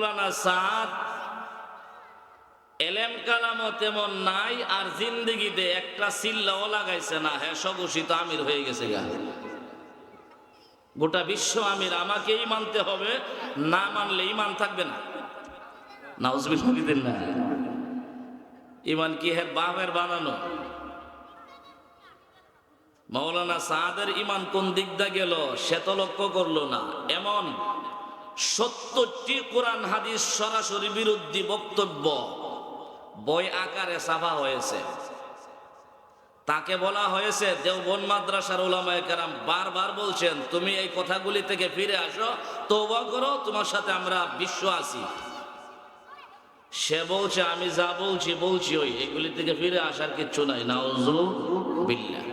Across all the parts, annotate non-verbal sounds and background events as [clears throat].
মৌলানা সাদ, এলেম কালামও তেমন নাই আর জিন্দিগিতে একটা চিল্লাও লাগাইছে না। হ্যাঁ স্বঘোষিত আমির হয়ে গেছে গা। গোটা বিশ্ব আমির, আমাকেই মানতে হবে, না মানলে ইমান থাকবে না। নাউজবিল্লাহ দিতেন না। ইমান কি হ্যাঁ বাপের বানানো? মৌলানা সাদের ইমান কোন দিকটা গেল, সে তো লক্ষ্য করল না। এমন সত্তরটি কোরআন হাদিস সরাসরি বিরোধী বক্তব্য। বই আকারে ছাপা হয়েছে। তাকে বলা হয়েছে দেওবন মাদ্রাসার ওলামায় কারাম বারবার বলছেন, তুমি এই কথাগুলি থেকে ফিরে আসো তৌবা করো, তোমার সাথে আমরা বিশ্ব আছি। সে বলছে, আমি যা বলছি বলছি ওই, এগুলি থেকে ফিরে আসার কিচ্ছু নাই নাউজু বিল্লাহ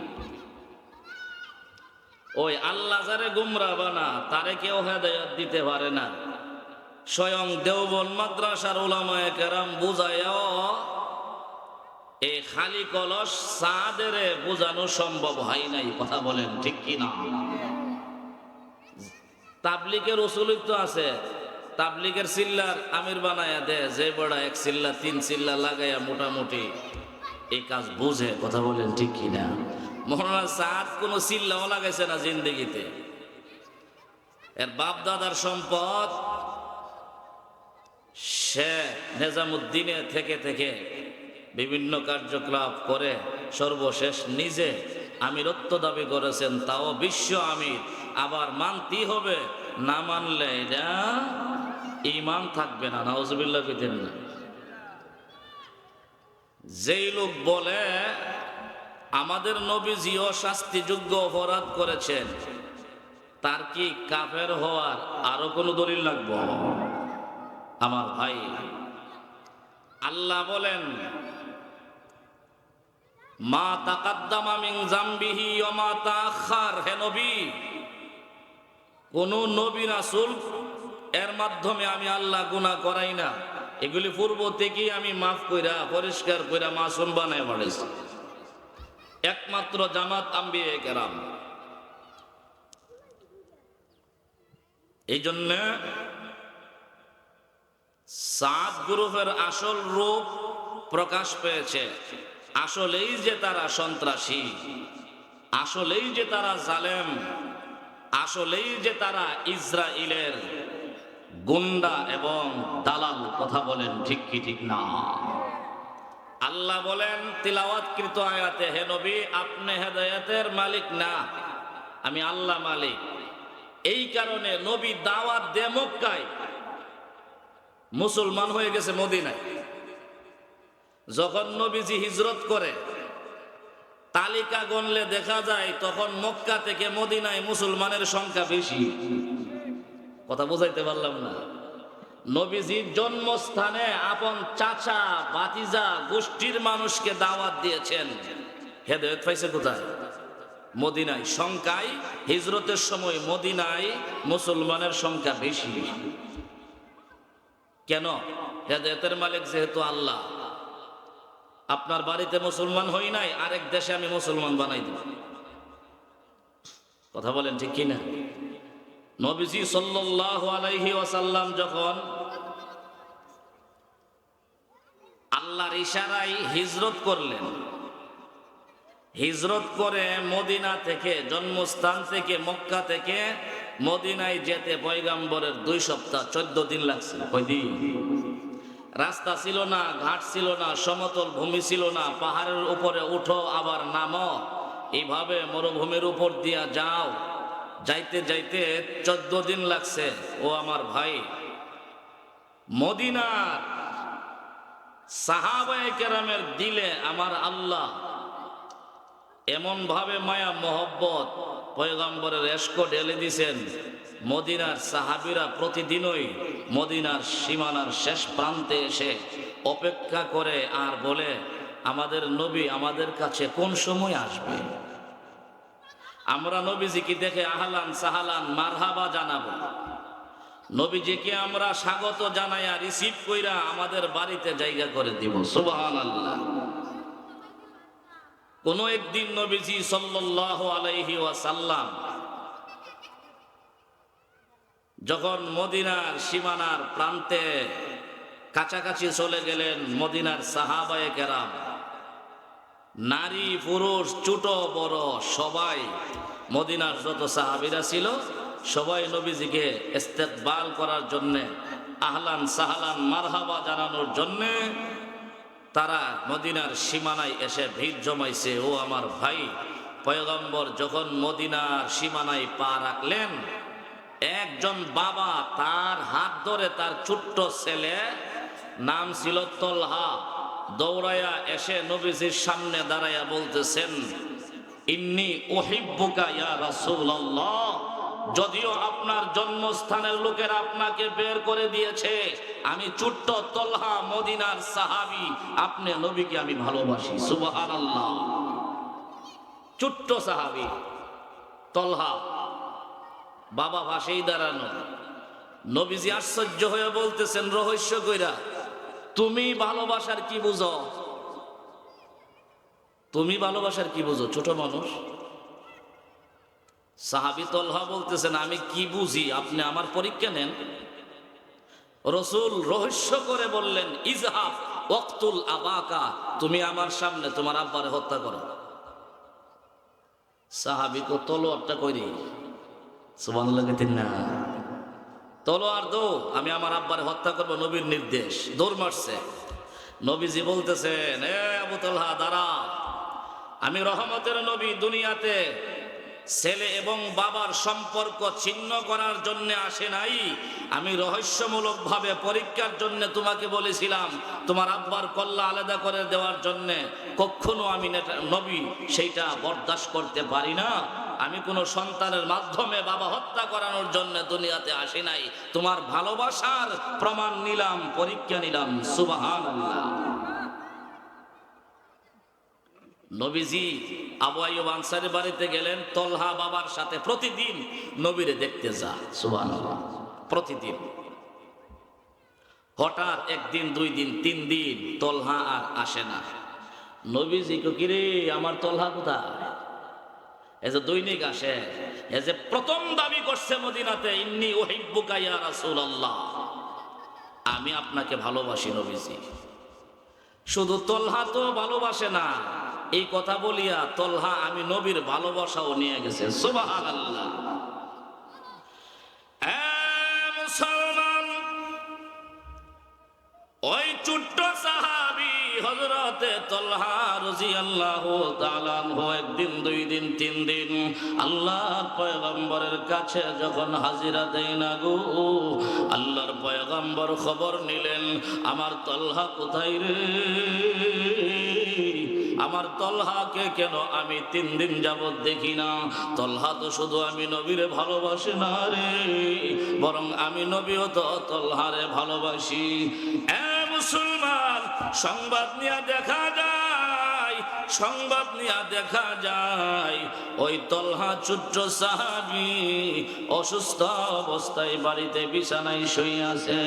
ওই আল্লাহ যারে গুমরা বানা, তারে কেউ হেদায়ত দিতে পারে না। স্বয়ং দেওবন মাদ্রাসার ওলামায় কেরাম বুঝাইও এই খালি কলস সাদের বোঝানো সম্ভব হয় নাই, কথা বলেন ঠিক কি না? তাবলিকের তো আছে তাবলিকের সিল্লার আমির বানায়া দে, যে বড় এক সিল্লা, তিন সিল্লা লাগাইয়া মোটামুটি, এই কাজ বুঝে, কথা বলেন ঠিক কি না মহানা সাদ কোনো সিল্লাও লাগাইছে না জিন্দগিতে। এর বাপ দাদার সম্পদ সে নেজামুদ্দিনে থেকে থেকে বিভিন্ন কার্যকলাপ করে সর্বশেষ নিজে আমিরত্ব দাবি করেছেন, তাও বিশ্ব আমির। আবার মানতেই হবে, না মানলে এটা ইমান থাকবে না নাউজবিল্লা বিদেন না যেই লোক বলে আমাদের নবী নবীজিও শাস্তিযোগ্য অপরাধ করেছেন। তার কি কাফের হওয়ার আরও কোনো দলিল লাগবো? আমার ভাই, আল্লাহ বলেন, মা তাকাদ্দামা মিন জামবিহি ওয়া মা হে নবী, কোন নবী রাসূল, এর মাধ্যমে আমি আল্লাহ গুনাহ করাই না। এগুলি পূর্ব থেকেই আমি মাফ কইরা, পরিষ্কার কইরা মাসুম বানায় বাড়াইছি একমাত্র জামাত আম্বিয়ে কেরাম। এই জন্য সাত গ্রুপের আসল রূপ প্রকাশ পেয়েছে। আসলেই যে তারা সন্ত্রাসী, আসলেই যে তারা জালেম, আসলেই যে তারা ইসরায়েলের গুন্ডা এবং দালাল, কথা বলেন ঠিক কি ঠিক না? আল্লাহ বলেন তিলাওয়াতকৃত আয়াতে, হে নবী, আপনি হেদায়েতের মালিক না। আমি আল্লাহ মালিক। এই কারণে নবী দাওয়াত দে মক্কায় মুসলমান হয়ে গেছে মদিনায়। যখন নবীজি হিজরত করে, তালিকা গণলে দেখা যায়, তখন মক্কা থেকে মদিনায় মুসলমানের সংখ্যা বেশি। কথা বুঝাইতে পারলাম না। নবীজির জন্মস্থানে আপন চাচা বাতিজা গোষ্ঠীর মানুষকে দাওয়াত দিয়েছেন। হেদায়ত পাইছে কোথায়? মদিনায়। সংখ্যায়, হিজরতের সময় মদিনায় মুসলমানের সংখ্যা বেশি। কেন? হেদায়তের মালিক যেহেতু আল্লাহ। আপনার বাড়িতে মুসলমান হই নাই, আরেক দেশে আমি মুসলমান বানাই দিব। কথা বলেন ঠিক কিনা? নবীজি সাল্লাল্লাহু আলাইহি ওয়াসাল্লাম যখন আল্লাহর ইশারায় হিজরত করলেন। হিজরত করে মদিনা থেকে, জন্মস্থান থেকে, মক্কা থেকে মদিনায় যেতে পয়গাম্বরের দুই সপ্তাহ, চোদ্দ দিন লাগছে রাস্তা ছিল না, ঘাট ছিল না, সমতল ভূমি ছিল না। পাহাড়ের উপরে উঠো, আবার নামো। এইভাবে মরুভূমির উপর দিয়া যাও। যাইতে যাইতে চোদ্দ দিন লাগছে। ও আমার ভাই, মদিনার সাহাবায়ে দিলে আমার আল্লাহ এমন ভাবে মায়া, মোহব্বত, পয়গম্বরের এসকো ঢেলে দিছেন, মদিনার সাহাবিরা প্রতিদিনই মদিনার সীমানার শেষ প্রান্তে এসে অপেক্ষা করে আর বলে, আমাদের নবী আমাদের কাছে কোন সময় আসবে? আমরা নবীজিকে দেখে আহলান সাহালান মারহাবা জানাব। নবীজিকে আমরা স্বাগত জানাইয়া রিসিভ কইরা আমাদের বাড়িতে জায়গা করে দিব। সুবহানাল্লাহ। কোন একদিন নবীজি সাল্লাল্লাহু আলাইহি ওয়াসাল্লাম যখন মদিনার সীমানার প্রান্তে কাছাকাছি চলে গেলেন মদিনার সাহাবায়ে কেরাম, নারী পুরুষ ছোট বড় সবাই মদিনার যত সাহাবিরা ছিল সবাই নবীজিকে ইস্তেকবাল করার জন্যে, আহলান সাহালান মারহাবা জানানোর জন্যে তারা মদিনার সীমানায় এসে ভিড় জমাইছে। ও আমার ভাই, পয়গম্বর যখন মদিনার সীমানায় পা রাখলেন, একজন বাবা তার হাত ধরে তার ছোট্ট ছেলে নাম ছিল তলহা, দৌড়াইয়া এসে নবীজির সামনে দাঁড়াইয়া বলতেছেন, ইন্নি ওহিব্বুকা ইয়া রাসূলুল্লাহ। যদিও আপনার জন্মস্থানের লোকের আপনাকে বের করে দিয়েছে, আমি ছোট্ট তলহা মদিনার সাহাবি, আপনি নবীকে আমি ভালোবাসি, সুবহানাল্লাহ। ছোট্ট সাহাবি, তলহা, বাবা ভাসেই দাঁড়ানো। নবীজি আশ্চর্য হয়ে বলতেছেন, রহস্য কইরা, তুমি ভালোবাসার কি বুঝো? তুমি ভালোবাসার কি বুঝো, ছোট মানুষ? সাহাবি তলহা বলতেছেন, আমি কি বুঝি? আপনি আমার পরীক্ষা নেন। রসুল রহস্য করে বললেন, ইজহাব, ওয়াক্তুল আবাকা, তুমি আমার সামনে তোমার আব্বারে হত্যা করো। সাহাবি তো তলোয়ারটা করি সুবান লাগাতেন না। তলোয়ার দো, আমি আমার আব্বারে হত্যা করব নবীর নির্দেশ, দৌড় মারছে। নবীজি বলতেছেন, এ আবু তলহা দাঁড়া আমি রহমতের নবী দুনিয়াতে ছেলে এবং বাবার সম্পর্ক ছিন্ন করার জন্য আসে নাই। আমি রহস্যমূলক ভাবে পরীক্ষার জন্য তোমাকে বলেছিলাম, তোমার আব্বার কল্লা আলাদা করে দেওয়ার জন্য কখনো আমি নবী সেইটা বরদাস্ত করতে পারি না। আমি কোনো সন্তানের মাধ্যমে বাবা হত্যা করানোর জন্য দুনিয়াতে আসি নাই। তোমার ভালোবাসার প্রমাণ নিলাম, পরীক্ষা নিলাম সুবাহান নবীজি আবু আনসারের বাড়িতে গেলেন, তলহা বাবার সাথে প্রতিদিন নবীরে দেখতে যা সুবান প্রতিদিন। হঠাৎ একদিন, দুই দিন, তিন দিন তলহা আর আসে না। নবীজি কিরে, আমার তলহা কোথায়? এই যে দৈনিক আসে, এই যে প্রথম দাবি করছে মদিনাতে, ইন্নি ওহিব্বুকা ইয়া রাসূলুল্লাহ। আমি আপনাকে ভালোবাসি নবীজি। শুধু তলহা তো ভালোবাসে না এই কথা বলিয়া তলহা আমি নবীর ভালোবাসাও নিয়ে গেছে। সুবহানাল্লাহ। এ মুসলমান, ওই ছোট্ট সাহাবি হজরতে তলহা তাআলা আনহু একদিন, দুই দিন, তিন দিন আল্লাহর পয়গম্বরের কাছে যখন হাজিরা দেয় না গো, আল্লাহর পয়গম্বর খবর নিলেন, আমার তলহা কোথায় রে? আমার তলহাকে কেন আমি তিন দিন যাবৎ দেখি না? তলহা তো শুধু আমি নবীরে ভালোবাসি না রে, বরং আমি নবীও তো তলহারে ভালোবাসি। মুসলমান, সংবাদ নিয়ে দেখা যায়, সংবাদ নিয়ে দেখা যায়, ওই তলহা ছোট্ট সাহাবি অসুস্থ অবস্থায় বাড়িতে বিছানায় শুয়ে আছে।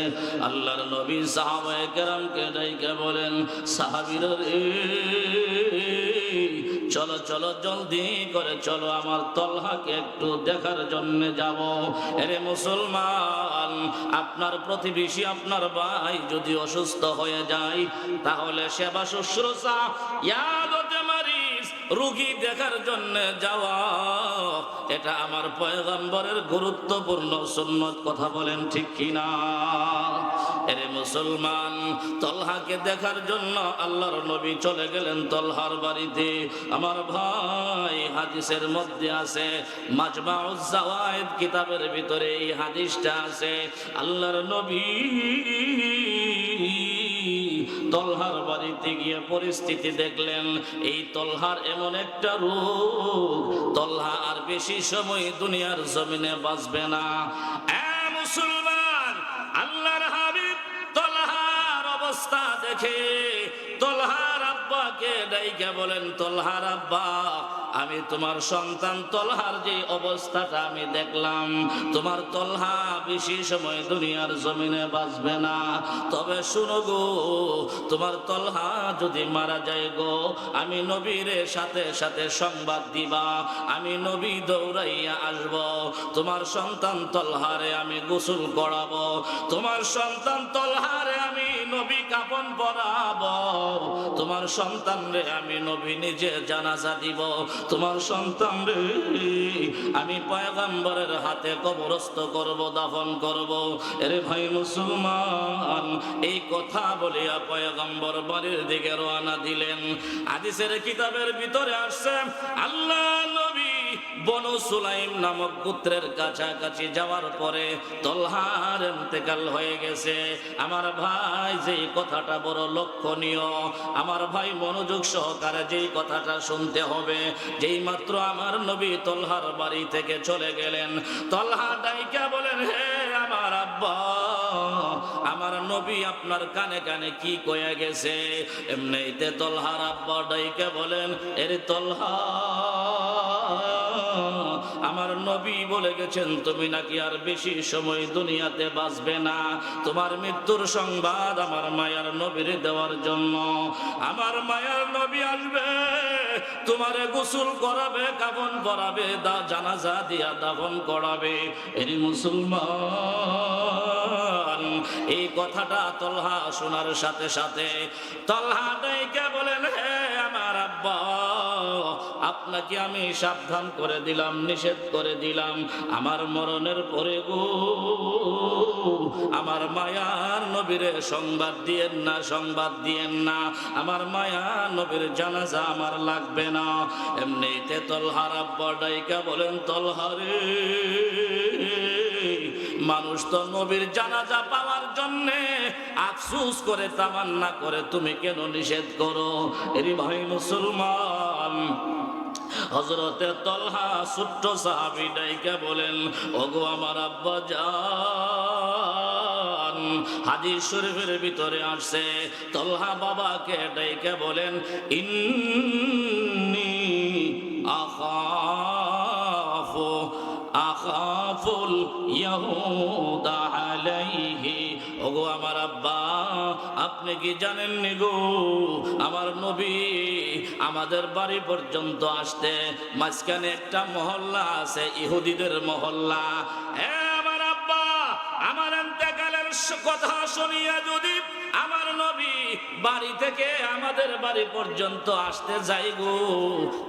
আল্লাহর নবী সাহাবায়ে কেরামকে ডাইকে বলেন, সাহাবীর রে চলো চলো, জলদি করে চলো আমার তলহাকে একটু দেখার জন্য যাব। এরে মুসলমান, আপনার প্রতিবেশী আপনার ভাই যদি অসুস্থ হয়ে যায়, তাহলে সেবা শুশ্রূষা ইয়াদতে মারিস রুগী দেখার জন্য যাওয়া। এটা আমার পয়গম্বরের গুরুত্বপূর্ণ সুন্নত, কথা বলেন ঠিক কিনা? এরে মুসলমান, তলহাকে দেখার জন্য আল্লাহর নবী চলে গেলেন তলহার বাড়িতে। আমার ভাই হাদিসের মধ্যে আছে জাওয়ায়েদ কিতাবের ভিতরে এই হাদিসটা আছে, আল্লাহর নবী তলহার বাড়িতে গিয়ে পরিস্থিতি দেখলেন, এই তলহার এমন একটা রূপ তলহা আর বেশি সময় দুনিয়ার জমিনে বাঁচবে না। মুসলমান দেখে তলহার আব্বাকে ডাইকে বলেন, তলহার আব্বা, আমি তোমার সন্তান। তলহার যে অবস্থাটা আমি দেখলাম, তোমার তলহা বেশি সময় দুনিয়ার জমিনে বাঁচবে না। তবে শুনো গো, তোমার তলহা যদি মারা যায় গো, আমি নবীর সাথে সাথে সংবাদ দিবা, আমি নবী দৌড়াইয়া আসব। তোমার সন্তান তলহারে আমি গোসল করাবো, তোমার সন্তান তলহারে আমি নবী কাপন পরাবো তোমার সন্তান রে, আমি নবী নিজে জানাজা দিব। তোমার সন্তান রে, আমি পয়গম্বরের হাতে কবরস্থ করব, দাফন করব। এরে ভাই মুসলমান, এই কথা বলিয়া পয়গম্বর বাড়ির দিকে রওনা দিলেন। হাদিসের কিতাবের ভিতরে আসছে, আল্লাহ বনু সুলাইম নামক পুত্রের কাছাকাছি যাওয়ার পরে তলহার ইন্তেকাল হয়ে গেছে। আমার ভাই যেই কথাটা বড় লক্ষণীয়, আমার ভাই মনোযোগ সহকারে যেই কথাটা শুনতে হবে, যেই মাত্র আমার নবী তলহার বাড়ি থেকে চলে গেলেন। তলহা ডাইকা বলেন, হে আমার আব্বা, আমার নবী আপনার কানে কানে কি কয়ে গেছে? এমনিতে তলহার আব্বা ডাইকা বলেন, এর তলহা আমার নবী বলে গেছেন, তুমি নাকি আর বেশি সময় দুনিয়াতে বাঁচবে না? তোমার মৃত্যুর সংবাদ আমার মায়ার নবীর দেওয়ার জন্য। আমার মায়ার নবী আসবে, তোমারে গোসল করাবে, কাফন করাবে দা জানাজা দিয়া দাফন করাবে। এরি মুসলমান, এই কথাটা তলহা শোনার সাথে সাথে তলহা ডাইকে বলেন, হে আমার আব্বা আপনাকে আমি সাবধান করে দিলাম, নিষেধ করে দিলাম। আমার মরণের পরে গো, আমার মায়ার নবীরে সংবাদ দিয়েন না, সংবাদ দিয়েন না। আমার মায়া নবীর জানাজা আমার লাগবে না। এমনিতে তলহার আব্বা ডাইকা বলেন, তলহারে, মানুষ তো নবীর জানাজা পাওয়ার জন্য আফসুস করে, তামান্না করে, তুমি কেন নিষেধ করো? এরি ভাই মুসলমান হজরতে তলহা ছোট্ট সাহাবি ডাইকা বলেন, ওগো আমার আব্বা যান হাদিস শরীফের ভিতরে আসছে। তলহা বাবাকে ডাইকা বলেন, ইন্নি আখাফু, আখাফুল ইয়াহুদা আলাইহি। ওগো আমার আব্বা আপনি কি জানেন গো? আমার নবী আমাদের বাড়ি পর্যন্ত আসতে মাঝখানে একটা মহল্লা আছে, ইহুদিদের মহল্লা। হ্যাঁ আমার আব্বা, আমার এতেকালের কথা শুনিয়া যদি আমার নবী বাড়ি থেকে আমাদের বাড়ি পর্যন্ত আসতে যাই গো,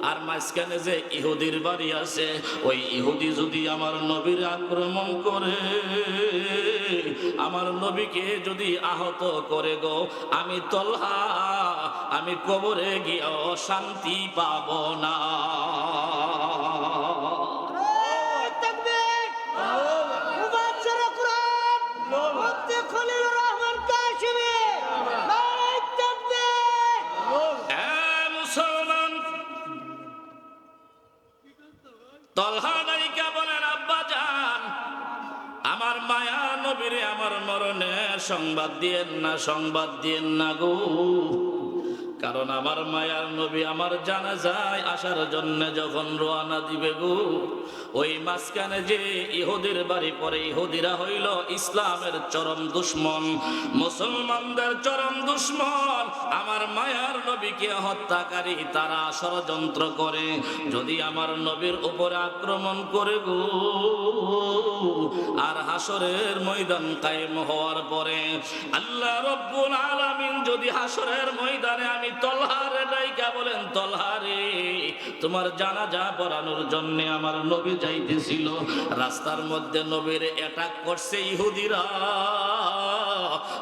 আর মাঝখানে যে ইহুদির বাড়ি আছে, ওই ইহুদি যদি আমার নবীর আক্রমণ করে, আমার নবীকে যদি আহত করে গো, আমি তলহা, আমি কবরে গিয়েও শান্তি পাব না। আমার মায়া নবীরে আমার মরণের সংবাদ দিয়েন না সংবাদ দিয়েন না গো। কারণ আমার মায়ার নবী আমার জানা যায় আসার জন্য যখন রোয়ানা দিবে গো, ওই মাঝখানে যে ইহুদির বাড়ি পরে ইহুদিরা হইল ইসলামের চরম দুশ্মন, মুসলমানদের চরম দুশ্মন। আমার মায়ার নবীকে হত্যাকারী তারা ষড়যন্ত্র করে। যদি আমার নবীর উপরে আক্রমণ করে গো, আর হাসরের ময়দান কায়েম হওয়ার পরে আল্লাহ রব্বুল আলামিন যদি হাসরের ময়দানে আমি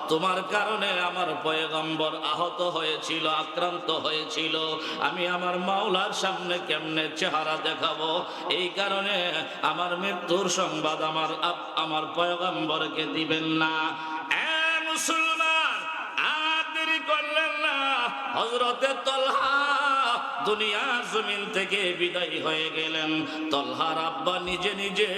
তোমার কারণে আমার পয়গম্বর আহত হয়েছিল, আক্রান্ত হয়েছিল। আমি আমার মাওলার সামনে কেমনে চেহারা দেখাবো? এই কারণে আমার মৃত্যুর সংবাদ আমার আমার পয়গম্বরকে দিবেন না। মুসলমান আর করলেন হজরতে তলহা দুনিয়ার জমিন থেকে বিদায় হয়ে গেলেন। তলহার আব্বা নিজে নিজে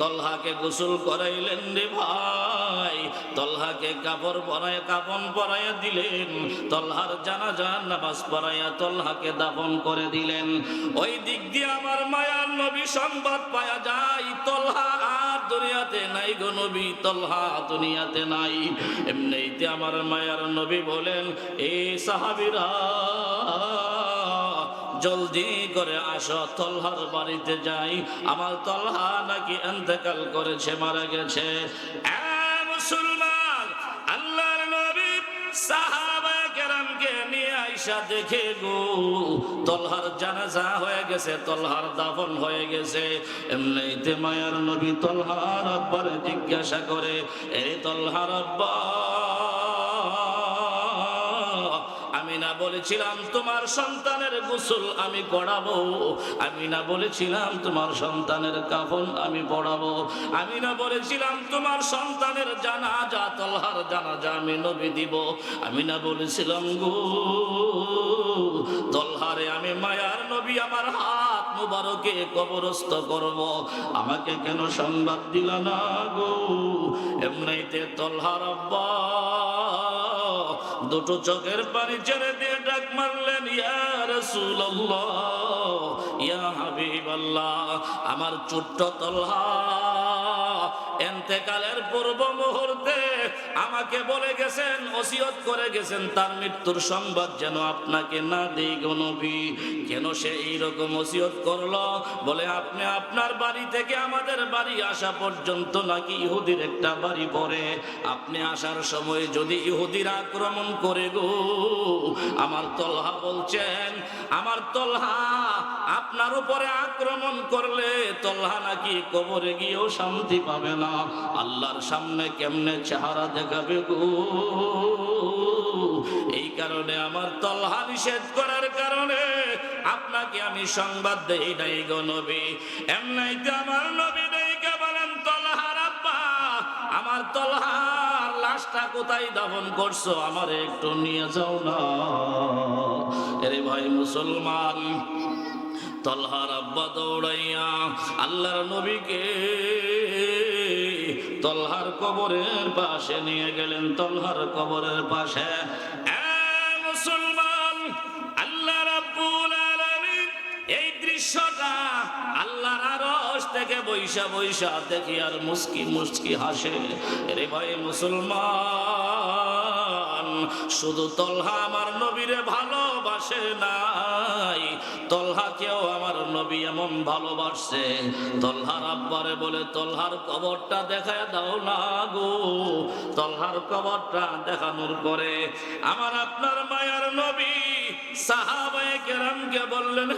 তলহাকে গোসল করাইলেন রে ভাই। তলহাকে কাপড় পরায়, কাপন পরাইয়া দিলেন। তলহার জানাজা নামাজ পড়াইয়া তলহাকে দাফন করে দিলেন। ওই দিক দিয়ে আমার মায়ার নবী সংবাদ পাওয়া যায়, তলহা দুনিয়াতে নাই গো নবী, তলহা দুনিয়াতে নাই। এমনিতে আমার মায়ার নবী বলেন, এ সাহাবিরা, জলদি করে আসো, তলহার বাড়িতে যাই। আমার তলহা নাকি এন্তেকাল করেছে, মারা গেছে। মুসলমান আইসা দেখে গো, তলহার জানাজা হয়ে গেছে, তলহার দাফন হয়ে গেছে। এমনিতে মায়ার নবী তলহার আব্বারে জিজ্ঞাসা করে এ তলহার আব্বা আমি না বলেছিলাম তোমার সন্তানের গোসল আমি পড়াবো। আমি না বলেছিলাম তোমার সন্তানের কাফন আমি পড়াবো। আমি না বলেছিলাম তোমার সন্তানের জানাজা, তলহার জানাজা আমি নবী দিব। আমি না বলেছিলাম গো, তলহারে আমি মায়ার নবী আমার হাত মুবারকে কবরস্থ করব। আমাকে কেন সংবাদ দিলা না গো? এমনিতে তলহার আব্বা দুটো চোখের পানি ছেড়ে দিয়ে ডাক মারলেন ইয়া রাসূলুল্লাহ ইয়া আমার ছোট্ট তলহা এন্তেকালের পূর্ব মুহূর্তে আমাকে বলে গেছেন, ওসিয়ত করে গেছেন, তার মৃত্যুর সংবাদ যেন আপনাকে না দেই গো নবী। কেন সে এইরকম ওসিয়ত করল? বলে, আপনি আপনার বাড়ি থেকে আমাদের বাড়ি আসা পর্যন্ত নাকি ইহুদির একটা বাড়ি পড়ে। আপনি আসার সময় যদি ইহুদির আক্রমণ করে গো, আমার তলহা বলছেন, আমার তলহা আপনার উপরে আক্রমণ করলে তলহা নাকি কবরে গিয়েও শান্তি পাবে না। আল্লাহর সামনে কেমনে চেহারা দেখাবে গো? এই কারণে আমার তলহা নিষেধ করার কারণে আপনাকে আমি সংবাদ দেই নাই গো নবী। এমনাইতে আমার নবী দেইকে বলেন তলহার আব্বা আমার তলহার লাশটা কোথায় দাফন করছ? আমার একটু নিয়ে যাও না। এরে ভাই মুসলমান তলহার আব্বা দৌড়াইয়া আল্লাহর নবীকে তলহার কবরের পাশে নিয়ে গেলেন, তলহার কবরের পাশে। মুসলমান, আল্লাহ রাব্বুল আলামিন, এই দৃশ্যটা আল্লাহর আরশ থেকে বৈশা বৈশা দেখি আর মুসকি মুসকি হাসে। রে ভাই মুসলমান শুধু তলহা আমার নবীরে ভালোবাসে নাই। তলহাকেও আমার নবী এমন ভালোবাসছে তলহার আব্বারে বলে, তলহার কবরটা দেখায় দাও না গো। তলহার কবরটা দেখানোর পরে আমার আপনার মায়ার নবী বললেন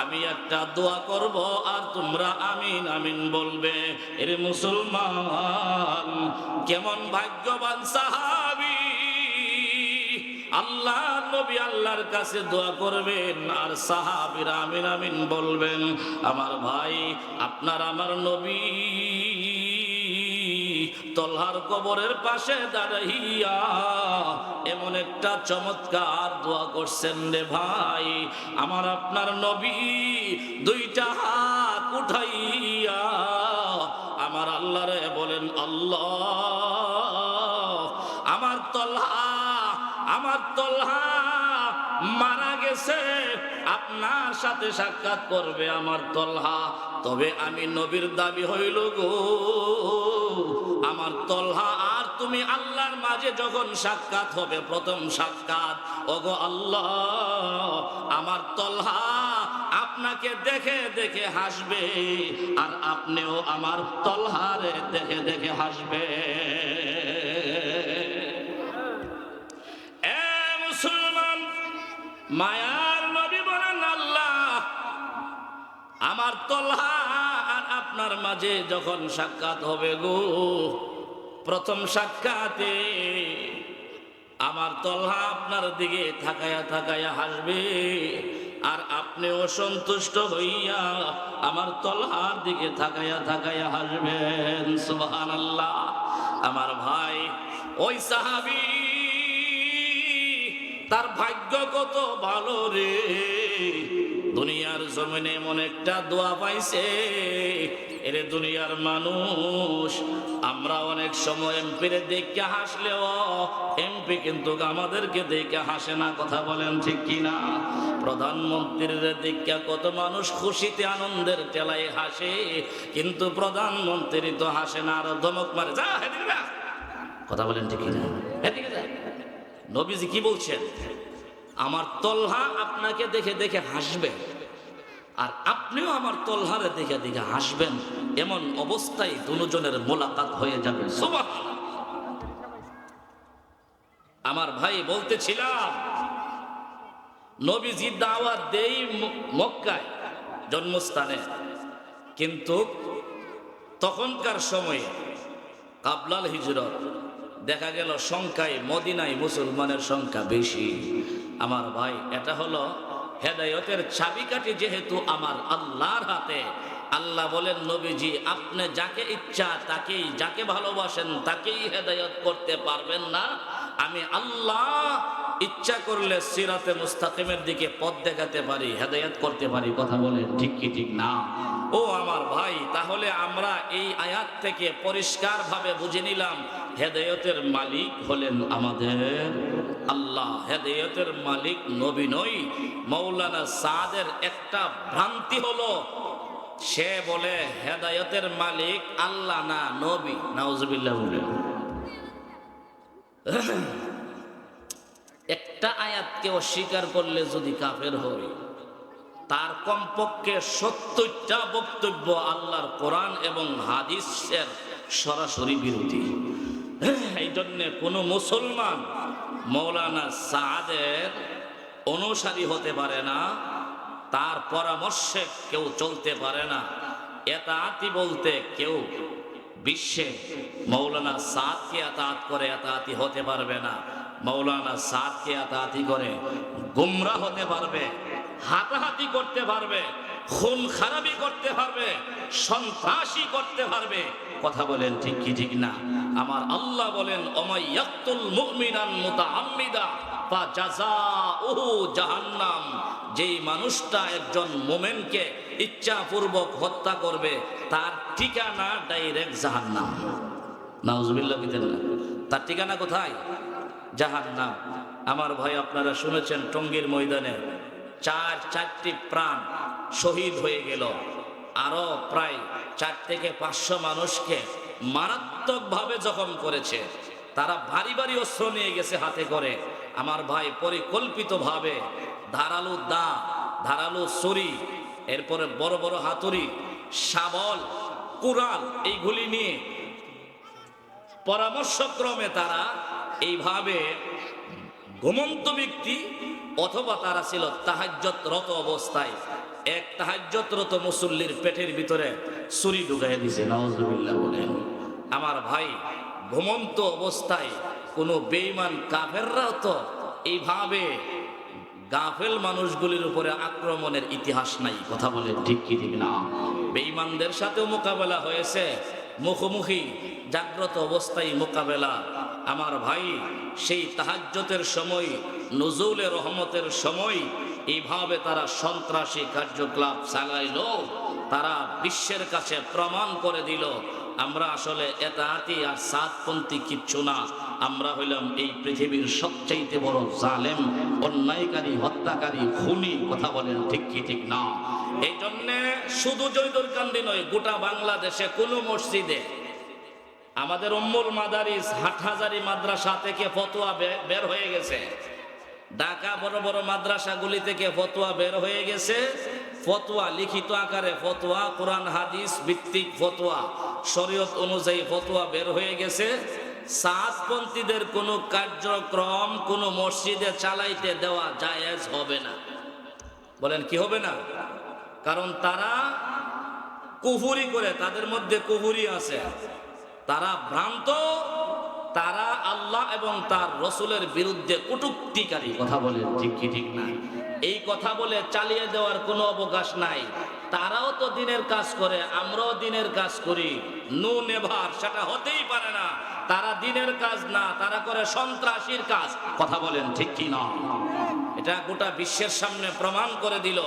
আমি একটা দোয়া করব আর তোমরা আমিন আমিন বলবে। এর মুসলমান, কেমন ভাগ্যবান সাহাবি। আল্লাহ নবী আল্লাহর কাছে দোয়া করবেন আর সাহাবীরা আমিন আমিন বলবেন। আমার ভাই, আপনার আমার নবী। তলহার কবরের পাশে দাঁড়াইয়া এমন একটা চমৎকার দোয়া করছেন রে ভাই। আমার আপনার নবী দুইটা হাত উঠাইয়া আমার আল্লাহরে বলেন, আল্লাহ, আমার তলহা আমার তলহা মারা গেছে। আপনার সাথে সাক্ষাৎ করবে আমার তলহা। তবে আমি নবীর দাবি হইল গো আমার তলহা, আর তুমি আল্লাহর মাঝে যখন সাক্ষাৎ হবে, প্রথম সাক্ষাৎ, ওগো আল্লাহ, আমার তলহা আপনাকে দেখে দেখে হাসবে, আর আপনিও আমার তলহারে দেখে দেখে হাসবে। মুসলমান, মায়ার নবী বলেন আল্লাহ, আমার তলহা আর আপনার মাঝে যখন সাক্ষাৎ হবে গো, প্রথম সাক্ষাতে আমার তলহা আপনার দিকে থাকায়া থাকায়া হাসবে, আর আপনি অসন্তুষ্ট হইয়া আমার তলহার দিকে থাকায়া থাকায়া হাসবেন। সুবহান আল্লাহ আমার ভাই, ওই সাহাবি, তার ভাগ্য কত ভালো রে। দুনিয়ার জমিনে এমন একটা দোয়া পাইছে, এরে দুনিয়ার মানুষ, আমরা অনেক সময় এমপির দেখে হাসলেও, এমপি কিন্তু আমাদেরকে দেখে হাসে না, কথা বলেন ঠিক কিনা প্রধানমন্ত্রীর দেখে কত মানুষ খুশিতে আনন্দের টেলায় হাসে, কিন্তু প্রধানমন্ত্রী তো হাসে না, আর ধমক মারে, যা। কথা বলেন ঠিক কিনা। নবীজি কি বলছেন আমার তলহা আপনাকে দেখে দেখে হাসবে। আর আপনিও আমার তলহারে দেখে দেখে হাসবেন। এমন অবস্থায় দুজনের মোলাকাত হয়ে যাবে। আমার ভাই বলতেছিলাম, নবীজি দাওয়াত দেই মক্কায় জন্মস্থানে। কিন্তু তখনকার সময়ে কাবলাল হিজরত দেখা গেল সংখ্যায় মদিনায় মুসলমানের সংখ্যা বেশি। আমার ভাই, এটা হলো হেদায়তের চাবিকাঠি যেহেতু আমার আল্লাহর হাতে। আল্লাহ বলেন, নবীজি, আপনি যাকে ইচ্ছা তাকেই, যাকে ভালোবাসেন তাকেই হেদায়ত করতে পারবেন না। আমি আল্লাহ ইচ্ছা করলে সিরাতে মুস্তাকিমের দিকে পথ দেখাতে পারি, হেদায়ত করতে পারি, কথা বলেন ঠিক কি, ঠিক না? ও আমার ভাই, তাহলে আমরা এই আয়াত থেকে পরিষ্কারভাবে বুঝে নিলাম, হেদায়তের মালিক হলেন আমাদের আল্লাহ। হেদায়তের মালিক নবী নই মৌলানা সাদের একটা ভ্রান্তি হলো, সে বলে, হেদায়তের মালিক আল্লাহ না, নবী। নাউজুবিল্লাহ বলে। একটা আয়াতকে অস্বীকার করলে যদি কাফের হয়, তার কমপক্ষে সত্তরটা বক্তব্য আল্লাহর কোরআন এবং হাদিসের সরাসরি বিরোধী। এই জন্য কোনো মুসলমান মৌলানা সাদের অনুসারী হতে পারে না, তার পরামর্শে কেউ চলতে পারে না। এতাতি বলতে কেউ বিশ্বে মৌলানা সাদকে আতাত করে এতাতি হতে পারবে না। মৌলানা সাদকে আতাতি করে গুমরা হতে পারবে, হাতাহাতি করতে পারবে, খুন খারাপি করতে পারবে, সন্ত্রাসী করতে পারবে। কথা বলেন ঠিক কি, ঠিক না? আমার আল্লাহ বলেন অমাইয়াক্তুল মুমিনান মুতাআম্মিদা, ফা জাযাউহু জাহান্নাম। যেই মানুষটা একজন মোমেনকে ইচ্ছাপূর্বক হত্যা করবে, তার ঠিকানা ডাইরেক্ট জাহান্নাম। নাউজুবিল্লাহ বিদেন তার ঠিকানা কোথায়? জাহান্নাম। আমার ভাই, আপনারা শুনেছেন টঙ্গীর ময়দানে চার, চারটি প্রাণ শহীদ হয়ে গেল। আরও প্রায় চার থেকে পাঁচশো মানুষকে মারাত্মকভাবে জখম করেছে। তারা ভারী ভারী অস্ত্র নিয়ে গেছে হাতে করে। আমার ভাই, পরিকল্পিতভাবে ধারালো দা, ধারালো ছুরি, এরপরে বড় বড় হাতুড়ি, শাবল, কুড়াল, এইগুলি নিয়ে পরামর্শক্রমে তারা এইভাবে ঘুমন্ত ব্যক্তি অথবা তারা ছিল তাহাজ্যতরত অবস্থায়, এক তাহাজ্যতরত মুসল্লির পেটের ভিতরে ছুরি ঢুকাই দিছে। আমার ভাই, ঘুমন্ত অবস্থায় কোনো বেইমান কাফেররাও তো এইভাবে গাফেল মানুষগুলির উপরে আক্রমণের ইতিহাস নাই। কথা বলে ঠিক কি ঠিক না? বেঈমানদের সাথেও মোকাবেলা হয়েছে, মুখোমুখি, জাগ্রত অবস্থায় মোকাবেলা আমার ভাই, সেই তাহাজ্যতের সময় নজরুলের রহমতের সময় এইভাবে তারা সন্ত্রাসী কার্যকলাপ চালাইল, তারা বিশ্বের কাছে প্রমাণ করে দিল, আমরা আসলে এতাহাতি আর সাতপন্থী কিচ্ছু না, আমরা হইলাম এই পৃথিবীর সবচাইতে বড় জালেম, অন্যায়কারী, হত্যাকারী, খুনি, কথা বলেন ঠিক কি ঠিক না। এই জন্যে শুধু জৈদুর কান্দি নয়, গোটা বাংলাদেশে কোনো মসজিদে আমাদের উম্মুল মাদারিস হাটহাজারি মাদ্রাসা থেকে ফতোয়া বের হয়ে গেছে। ঢাকা বড় বড় মাদ্রাসাগুলি থেকে ফতোয়া বের হয়ে গেছে। ফতোয়া, লিখিত আকারে ফতোয়া, কোরআন, হাদিস ভিত্তিক ফতোয়া, শরীয়ত অনুযায়ী ফতোয়া বের হয়ে গেছে। সাতপন্থীদের কোনো কার্যক্রম, কোনো মসজিদে চালাইতে দেওয়া জায়েজ হবে না। বলেন কি হবে না? কারণ তারা কুহুরি করে, তাদের মধ্যে কুহুরি আছে। তারা ভ্রান্ত, তারা আল্লাহ এবং তার রসুলের বিরুদ্ধে কটুক্তিকারী। কথা বলে ঠিক কি, ঠিক না? এই কথা বলে চালিয়ে দেওয়ার কোনো অবকাশ নাই। তারাও তো দিনের কাজ করে, আমরাও দিনের কাজ করি। নু নেভার, সেটা হতেই পারে না। তারা দিনের কাজ না, তারা করে সন্ত্রাসীর কাজ। কথা বলেন ঠিক কি না? এটা গোটা বিশ্বের সামনে প্রমাণ করে দিল।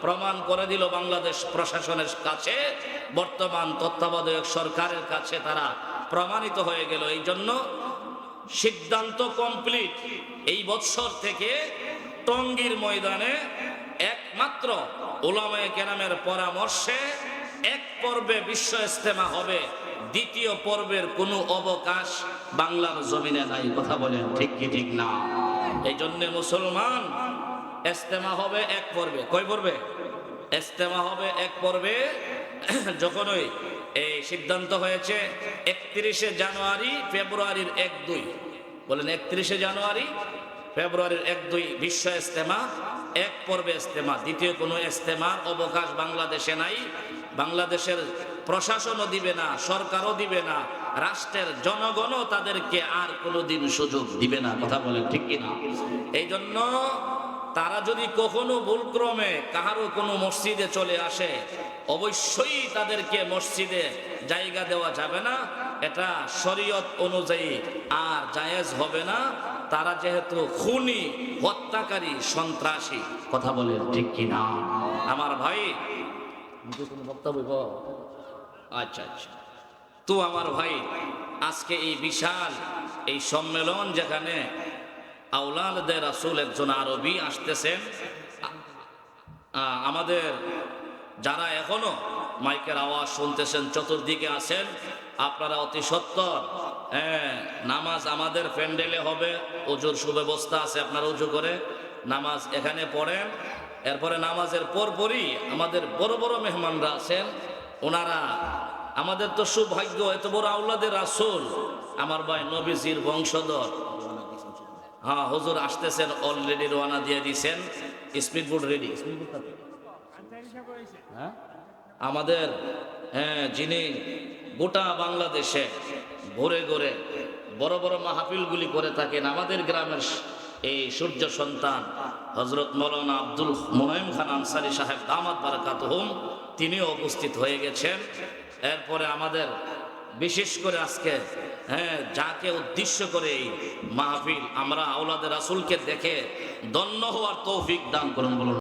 প্রমাণ করে দিল বাংলাদেশ প্রশাসনের কাছে। বর্তমান তত্ত্বাবধায়ক সরকারের কাছে তারা প্রমাণিত হয়ে গেল। এই জন্য সিদ্ধান্ত কমপ্লিট এই বৎসর থেকে টঙ্গীর ময়দানে একমাত্র ওলামায় কেরামের পরামর্শে এক পর্বে বিশ্ব ইস্তেমা হবে। দ্বিতীয় পর্বের কোনো অবকাশ বাংলার জমিনে নাই। কথা বলেন ঠিক কি ঠিক না? এই জন্য মুসলমান ইস্তেমা হবে এক পর্বে। কয় পর্বে? ইস্তেমা হবে এক পর্বে। [clears throat] যখন ওই এই সিদ্ধান্ত হয়েছে একত্রিশে জানুয়ারি, ফেব্রুয়ারির এক দুই। বলেন একত্রিশে জানুয়ারি, ফেব্রুয়ারির এক দুই, বিশ্ব ইস্তেমা এক পর্বে ইস্তেমা দ্বিতীয় কোনো ইস্তেমার অবকাশ বাংলাদেশে নাই। বাংলাদেশের প্রশাসনও দিবে না, সরকারও দিবে না, রাষ্ট্রের জনগণও তাদেরকে আর কোনোদিন সুযোগ দিবে না, কথা বলেন ঠিক কিনা? এই জন্য তারা যদি কখনো ভুলক্রমে কাহারও কোনো মসজিদে চলে আসে অবশ্যই তাদেরকে মসজিদে জায়গা দেওয়া যাবে না। এটা শরীয়ত অনুযায়ী আর জায়েজ হবে না। তারা যেহেতু খুনি, হত্যাকারী, সন্ত্রাসী, কথা বলেন ঠিক কিনা? আমার ভাই আচ্ছা আচ্ছা। তো আমার ভাই, আজকে এই বিশাল এই সম্মেলন যেখানে আউলাদে রাসুল একজন আরবি আসতেছেন আমাদের যারা এখনও মাইকের আওয়াজ শুনতেছেন, চতুর্দিকে আছেন, আপনারা অতি সত্তর। হ্যাঁ নামাজ আমাদের প্যান্ডেলে হবে অজুর সুব্যবস্থা আছে, আপনারা উজু করে নামাজ এখানে পড়েন। এরপরে নামাজের পরপরই আমাদের বড় বড় মেহমানরা আছেন, ওনারা আমাদের তো সৌভাগ্য, এত বড় আউলাদের রাসুল। আমার ভাই নবীজির বংশধর। হ্যাঁ হুজুর আসতেছেন অলরেডি রওনা দিয়ে দিছেন। স্পিড বোর্ড রেডি হ্যাঁ? আমাদের হ্যাঁ যিনি গোটা বাংলাদেশে ঘুরে ঘুরে বড় বড় মাহফিলগুলি করে থাকেন আমাদের গ্রামের এই সূর্য সন্তান হজরত মৌলানা আব্দুল মোহেম খান আনসারি সাহেব দামাত বারাকাত হুম তিনিও উপস্থিত হয়ে গেছেন। এরপরে আমাদের বিশেষ করে আজকে হ্যাঁ যাকে উদ্দেশ্য করে এই মাহফিল আমরা আওলাদের রাসুলকে দেখে দন্য হওয়ার তৌফিক দান করুন বলুন।